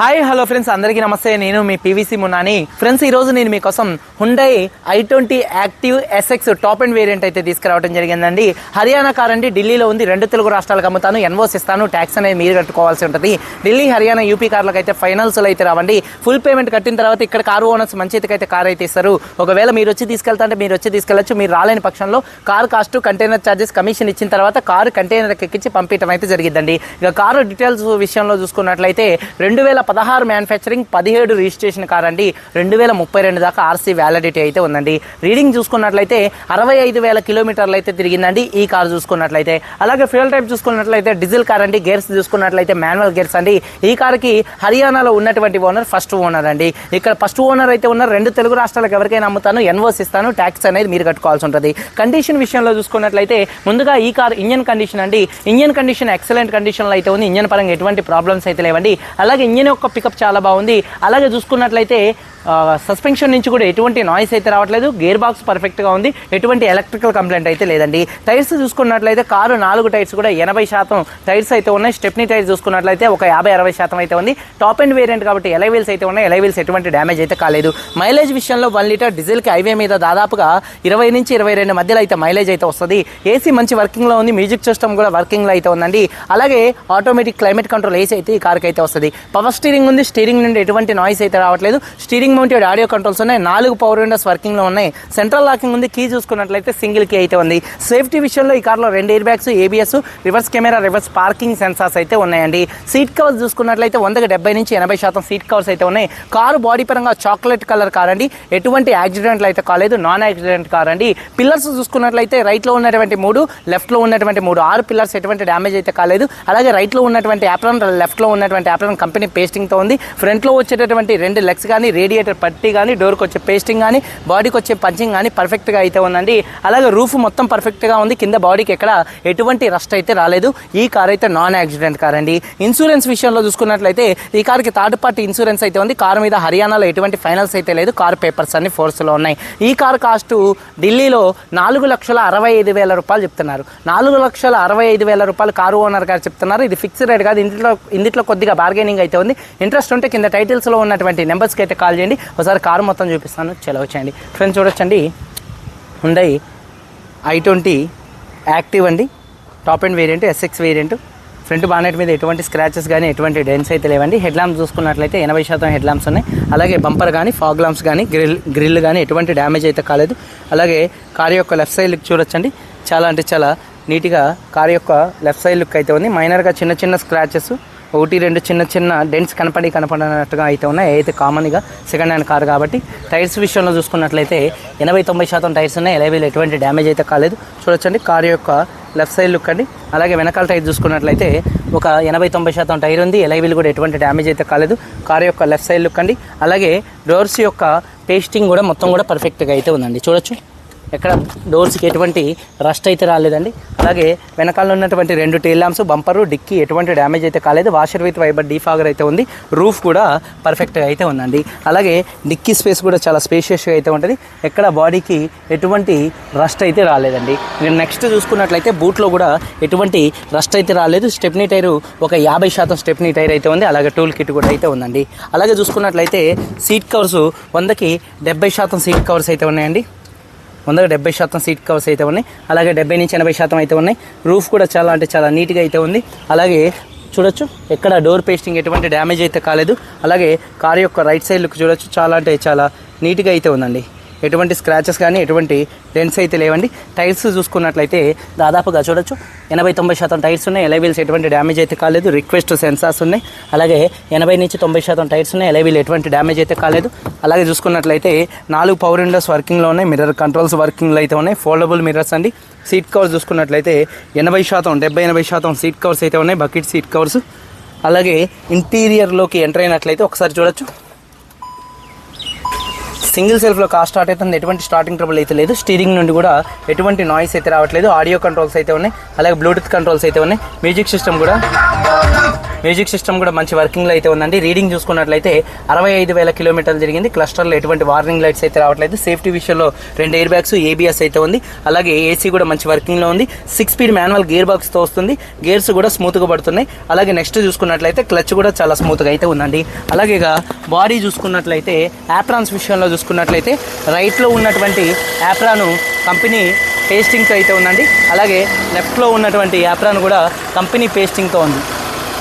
Hi hello friends అందరికీ నమస్తే. నేను మీ పీవీసీ మున్నాని ఫ్రెండ్స్ ఈరోజు నేను మీకోసం Hyundai i twenty Active SX top and variant అయితే తీసుకురావడం జరిగిందండి. హర్యానా కార్ అండి. ఢిల్లీలో ఉంది. రెండు తెలుగు రాష్ట్రాలకు అమ్ముతాను. ఎన్వోస్ ఇస్తాను. ట్యాక్స్ అనేది మీరు కట్టుకోవాల్సి ఉంటుంది. ఢిల్లీ హర్యానా యూపీ కార్లకు అయితే ఫైనల్స్లో అయితే రావండి. ఫుల్ పేమెంట్ కట్టిన తర్వాత ఇక్కడ కారు ఓనర్స్ మంచి అయితే కార్ అయితే ఇస్తారు. ఒకవేళ మీరు వచ్చి తీసుకెళ్తా అంటే మీరు వచ్చి తీసుకెళ్ళచ్చు. మీరు రాలేని పక్షంలో car cost container charges commission ఇచ్చిన తర్వాత కారు కంటైనర్ ఎక్కించి పంపించడం అయితే జరిగిందండి. ఇక కారు డీటెయిల్స్ విషయంలో చూసుకున్నట్లయితే రెండు వేల పదహారు మ్యానుఫ్యాక్చరింగ్ పదిహేడు రిజిస్ట్రేషన్ కార్ అండి. రెండు వేల ముప్పై రెండు దాకా ఆర్సీ వ్యాలిడిటీ అయితే ఉందండి. రీడింగ్ చూసుకున్నట్లయితే అరవై ఐదు వేల కిలోమీటర్లు అయితే తిరిగిందండి ఈ కార్ చూసుకున్నట్లయితే. అలాగే ఫ్యూల్ టైప్ చూసుకున్నట్లయితే డీజిల్ కార్ అండి గేర్స్ చూసుకున్నట్లయితే మాన్యువల్ గేర్స్ అండి. ఈ కార్కి హర్యానాలో ఉన్నటువంటి ఓనర్ ఫస్ట్ ఓనర్ అండి. ఇక్కడ ఫస్ట్ ఓనర్ అయితే ఉన్నారు రెండు తెలుగు రాష్ట్రాలకు ఎవరికైనా అమ్ముతాను ఎన్వోస్ ఇస్తాను ట్యాక్స్ అనేది మీరు కట్టుకోవాల్సి ఉంటుంది. కండిషన్ విషయంలో చూసుకున్నట్లయితే ముందుగా ఈ కార్ ఇంజన్ కండిషన్ అండి. ఇంజన్ కండిషన్ ఎక్సలెంట్ కండిషన్లో అయితే ఉంది. ఇంజన్ పరంగా ఎటువంటి ప్రాబ్లమ్స్ అయితే లేవండి. అలాగే ఇంజన్ యొక్క పికప్ చాలా బాగుంది. అలాగే చూసుకున్నట్లయితే సస్పెన్షన్ నుంచి కూడా ఎటువంటి నాయిస్ అయితే రావట్లేదు. గేర్ బాక్స్ పర్ఫెక్ట్గా ఉంది. ఎటువంటి ఎలక్ట్రికల్ కంప్లైంట్ అయితే లేదండి. టైర్స్ చూసుకున్నట్లయితే కారు నాలుగు టైర్స్ కూడా ఎనభై శాతం టైర్స్ అయితే ఉన్నాయి. స్టెప్నీ టైర్స్ చూసుకున్నట్లయితే ఒక యాభై అరవై శాతం అయితే ఉంది. టాప్ అండ్ వేరియంట్ కాబట్టి ఎలైవీల్స్ అయితే ఉన్నాయి. ఎలైవీల్స్ ఎటువంటి డ్యామేజ్ అయితే కాలేదు. మైలేజ్ విషయంలో వన్ లీటర్ డీజిల్కి హైవే మీద దాదాపుగా ఇరవై నుంచి ఇరవై రెండు మధ్యలో అయితే మైలేజ్ అయితే వస్తుంది. ఏసీ మంచి వర్కింగ్లో ఉంది. మ్యూజిక్ సిస్టమ్ కూడా వర్కింగ్లో అయితే ఉందండి. అలాగే ఆటోమేటిక్ క్లైమేట్ కంట్రోల్ ఏసీ అయితే ఈ కార్కి అయితే వస్తుంది. పవర్ స్టీరింగ్ ఉంది. స్టీరింగ్ నుండి ఎటువంటి నాయిస్ అయితే రావట్లేదు. స్టీరింగ్ మౌంటెడ్ ఆడియో కంట్రోల్స్ ఉన్నాయి. నాలుగు పవర్ విండోస్ వర్కింగ్లో ఉన్నాయి. సెంట్రల్ లాకింగ్ ఉంది. కీ చూసుకున్నట్లయితే సింగిల్ కీ అయితే ఉంది. సేఫ్టీ విషయంలో ఈ కార్లో రెండు air bags ABS reverse camera reverse parking sensors అయితే ఉన్నాయండి. సీట్ కవర్స్ చూసుకున్నట్లయితే వందకి డెబ్బై నుంచి ఎనభై శాతం సీట్ కవర్స్ అయితే ఉన్నాయి. కారు బాడీ పరంగా చాక్లెట్ కలర్ కార్ అండి. ఎటువంటి యాక్సిడెంట్లు అయితే కాలేదు. నాన్ యాక్సిడెంట్ కార్ అండి. పిల్లర్స్ చూసుకున్నట్లయితే రైట్లో ఉన్నటువంటి మూడు లెఫ్ట్లో ఉన్నటువంటి మూడు. ఆరు పిల్లర్స్ ఎటువంటి డ్యామేజ్ అయితే కాలేదు. అలాగే రైట్లో ఉన్నటువంటి యాప్రాన్ లెఫ్ట్లో ఉన్నటువంటి యాప్రాన్ కంపెనీ పేస్టింగ్తో ఉంది. ఫ్రంట్లో వచ్చేటటువంటి రెండు లెగ్స్ కానీ రేడియేటర్ పట్టి కానీ డోర్కి వచ్చే పేస్టింగ్ కానీ బాడీకి వచ్చే పంచింగ్ కానీ పర్ఫెక్ట్గా అయితే ఉందండి. అలాగే రూఫ్ మొత్తం పర్ఫెక్ట్గా ఉంది. కింద బాడీకి ఎక్కడ ఎటువంటి రస్ట్ అయితే రాలేదు. ఈ కార్ అయితే నాన్ యాక్సిడెంట్ కార్ అండి. ఇన్సూరెన్స్ విషయంలో చూసుకున్నట్లయితే ఈ కార్కి థర్డ్ పార్టీ ఇన్సూరెన్స్ అయితే ఉంది. కార్ మీద హర్యానాలో ఎటువంటి ఫైనల్స్ అయితే లేదు. కార్ పేపర్స్ అన్ని ఫోర్స్లో ఉన్నాయి. ఈ కార్ కాస్ట్ ఢిల్లీలో నాలుగు లక్షల అరవై ఐదు వేల రూపాయలు చెప్తున్నారు. నాలుగు లక్షల అరవై ఐదు వేల రూపాయలు కారు ఓనర్ గారు చెప్తున్నారు. ఇది ఫిక్స్డ్ రేట్ కాదు. ఇంట్లో ఇందులో కొద్దిగా బార్గెనింగ్ అయితే ఉంది. ఇంట్రెస్ట్ ఉంటే కింద టైటిల్స్లో ఉన్నటువంటి నెంబర్స్కి అయితే కాల్ చేయండి. ఒకసారి కారు మొత్తం చూపిస్తాను. చలో వచ్చేయండి. ఫ్రెండ్స్ చూడొచ్చండి. హుండై ఐ ట్వంటీ యాక్టివ్ అండి. Top and variant SX variant front bonnet మీద ఎటువంటి స్క్రాచెస్ కానీ ఎటువంటి డెన్స్ అయితే లేవండి. హెడ్ ల్యాంప్స్ చూసుకున్నట్లయితే ఎనభై శాతం హెడ్ ల్యాంప్స్ ఉన్నాయి. అలాగే బంపర్ కానీ ఫాగ్ ల్యాంప్స్ కానీ గ్రిల్ గ్రిల్ కానీ ఎటువంటి డ్యామేజ్ అయితే కాలేదు. అలాగే కార్ యొక్క లెఫ్ట్ సైడ్ లుక్ చూడొచ్చండి. చాలా అంటే చాలా నీట్గా కార్ యొక్క లెఫ్ట్ సైడ్ లుక్ అయితే ఉంది. మైనర్గా చిన్న చిన్న స్క్రాచెస్ ఒకటి రెండు చిన్న చిన్న డెంట్స్ కనపడి కనపడినట్టుగా అయితే ఉన్నాయి. అయితే కామన్గా సెకండ్ హ్యాండ్ కార్ కాబట్టి టైర్స్ విషయంలో చూసుకున్నట్లయితే ఎనభై తొంభై శాతం టైర్స్ ఉన్నాయి. ఎలైవీలు ఎటువంటి డ్యామేజ్ అయితే కాలేదు. చూడొచ్చండి కార్ యొక్క లెఫ్ట్ సైడ్ లుక్ అండి. అలాగే వెనకాల టైర్ చూసుకున్నట్లయితే ఒక ఎనభై తొంభై శాతం టైర్ ఉంది. ఎలైవీలు కూడా ఎటువంటి డ్యామేజ్ అయితే కాలేదు. కార్ యొక్క లెఫ్ట్ సైడ్ లుక్ అండి. అలాగే డోర్స్ యొక్క పేస్టింగ్ కూడా మొత్తం కూడా పర్ఫెక్ట్గా అయితే ఉందండి. చూడొచ్చు. ఎక్కడ డోర్స్కి ఎటువంటి రస్ట్ అయితే రాలేదండి. అలాగే వెనకాల ఉన్నటువంటి రెండు టైల్ ల్యాంప్స్ బంపరు డిక్కి ఎటువంటి డ్యామేజ్ అయితే కాలేదు. వాషర్ విత్ వైబర్ డీఫాగర్ అయితే ఉంది. రూఫ్ కూడా పర్ఫెక్ట్గా అయితే ఉందండి. అలాగే డిక్కీ స్పేస్ కూడా చాలా స్పేషియస్గా అయితే ఉంటుంది. ఎక్కడ బాడీకి ఎటువంటి రస్ట్ అయితే రాలేదండి. నేను నెక్స్ట్ చూసుకున్నట్లయితే బూట్లో కూడా ఎటువంటి రస్ట్ అయితే రాలేదు. స్టెప్నీ టైరు ఒక యాభై శాతం స్టెప్నీ టైర్ అయితే ఉంది. అలాగే టూల్ కిట్ కూడా అయితే ఉందండి. అలాగే చూసుకున్నట్లయితే సీట్ కవర్స్ వందకి డెబ్బై శాతం సీట్ కవర్స్ అయితే ఉన్నాయండి. వందకు డెబ్బై శాతం సీట్ కవర్స్ అయితే ఉన్నాయి. అలాగే డెబ్బై నుంచి ఎనభై శాతం అయితే ఉన్నాయి. రూఫ్ కూడా చాలా అంటే చాలా నీట్గా అయితే ఉంది. అలాగే చూడొచ్చు ఎక్కడ డోర్ పేస్టింగ్ ఎటువంటి డ్యామేజ్ అయితే కాలేదు. అలాగే కార్ యొక్క రైట్ సైడ్ లుక్ చూడొచ్చు చాలా అంటే చాలా నీట్గా అయితే ఉందండి. ఎటువంటి స్క్రాచెస్ కానీ ఎటువంటి డెన్స్ అయితే లేవండి. టైర్స్ చూసుకున్నట్లయితే దాదాపుగా చూడొచ్చు. ఎనభై తొంభై శాతం టైర్స్ ఉన్నాయి. ఎలైవీల్స్ ఎటువంటి డ్యామేజ్ అయితే కాలేదు. రిక్వెస్ట్ సెన్సార్స్ ఉన్నాయి. అలాగే ఎనభై నుంచి తొంభై శాతం టైర్స్ ఉన్నాయి. ఎలైవీల్ ఎటువంటి డ్యామేజ్ అయితే కాలేదు. అలాగే చూసుకున్నట్లయితే నాలుగు పవర్ విండోస్ వర్కింగ్లో ఉన్నాయి. మిర్రర్ కంట్రోల్స్ వర్కింగ్లో అయితే ఉన్నాయి. ఫోల్డబుల్ మిర్రర్స్ అండి. సీట్ కవర్స్ చూసుకున్నట్లయితే ఎనభై శాతం డెబ్బై ఎనభై శాతం సీట్ కవర్స్ అయితే ఉన్నాయి. బకెట్ సీట్ కవర్స్ అలాగే ఇంటీరియర్లోకి ఎంటర్ అయినట్లయితే ఒకసారి చూడొచ్చు. సింగిల్ సెల్ఫ్లో కార్ స్టార్ట్ అవుతుంది. ఎటువంటి స్టార్టింగ్ ట్రబుల్ అయితే లేదు. స్టీరింగ్ నుండి కూడా ఎటువంటి నాయిస్ అయితే రావట్లేదు. ఆడియో కంట్రోల్స్ అయితే ఉన్నాయి. అలాగే బ్లూటూత్ కంట్రోల్స్ అయితే ఉన్నాయి. మ్యూజిక్ సిస్టమ్ కూడా మ్యూజిక్ సిస్టమ్ కూడా మంచి వర్కింగ్లో అయితే ఉందండి. రీడింగ్ చూసుకున్నట్లయితే అరవై ఐదు వేల కిలోమీటర్లు జరిగింది. క్లస్టర్లో ఎటువంటి వార్నింగ్ లైట్స్ అయితే రావట్లేదు. సేఫ్టీ విషయంలో రెండు ఎయిర్ బ్యాగ్స్ ఏబిఎస్ అయితే ఉంది. అలాగే ఏసీ కూడా మంచి వర్కింగ్లో ఉంది. సిక్స్ స్పీడ్ మాన్యువల్ గేర్ బాక్స్తో వస్తుంది. గేర్స్ కూడా స్మూత్గా పడుతున్నాయి. అలాగే నెక్స్ట్ చూసుకున్నట్లయితే క్లచ్ కూడా చాలా స్మూత్గా అయితే ఉందండి. అలాగే బాడీ చూసుకున్నట్లయితే యాప్రాన్స్ విషయంలో చూసుకున్నట్లయితే రైట్లో ఉన్నటువంటి యాప్రాను కంపెనీ పేస్టింగ్తో అయితే ఉందండి. అలాగే లెఫ్ట్లో ఉన్నటువంటి యాప్రాన్ కూడా కంపెనీ పేస్టింగ్తో ఉంది.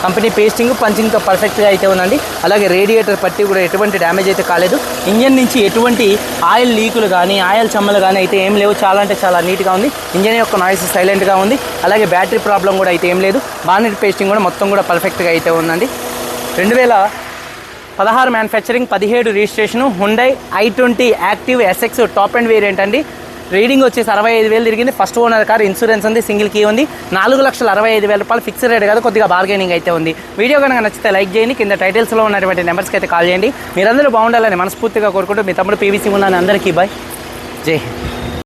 కంపెనీ పేస్టింగ్ పంచింగ్తో పర్ఫెక్ట్గా అయితే ఉందండి. అలాగే రేడియేటర్ పట్టి కూడా ఎటువంటి డ్యామేజ్ అయితే కాలేదు. ఇంజన్ నుంచి ఎటువంటి ఆయిల్ లీకులు కానీ ఆయిల్ చమ్మలు కానీ అయితే ఏం లేవు. చాలా అంటే చాలా నీట్గా ఉంది. ఇంజన్ యొక్క నాయిస్ సైలెంట్గా ఉంది. అలాగే బ్యాటరీ ప్రాబ్లం కూడా అయితే ఏం లేదు. బానెట్ పేస్టింగ్ కూడా మొత్తం కూడా పర్ఫెక్ట్గా అయితే ఉందండి. రెండు వేల పదహారు మ్యానుఫ్యాక్చరింగ్ పదిహేడు registration Hyundai i twenty Active SX top and variant అండి. రీడింగ్ వచ్చేసి అరవై ఐదు వేలు తిరిగింది. ఫస్ట్ ఓనర్ కార్ ఇన్సూరెన్స్ ఉంది సింగిల్ కీ ఉంది. నాలుగు లక్షల అరవై ఐదు వేల రూపాయలు ఫిక్స్డ్ రేట్ కాదు కొద్దిగా బార్గెనింగ్ అయితే ఉంది. వీడియో కనుక నచ్చితే లైక్ చేయండి. కింద టైటిల్స్లో ఉన్నటువంటి నెంబర్స్కి అయితే కాల్ చేయండి. మీరందరూ బాగుండాలని మనస్ఫూర్తిగా కోరుకుంటూ మీ తమ్ముడు పీవీసీ ఉన్నాను. అందరికీ బాయ్ జై హింద్.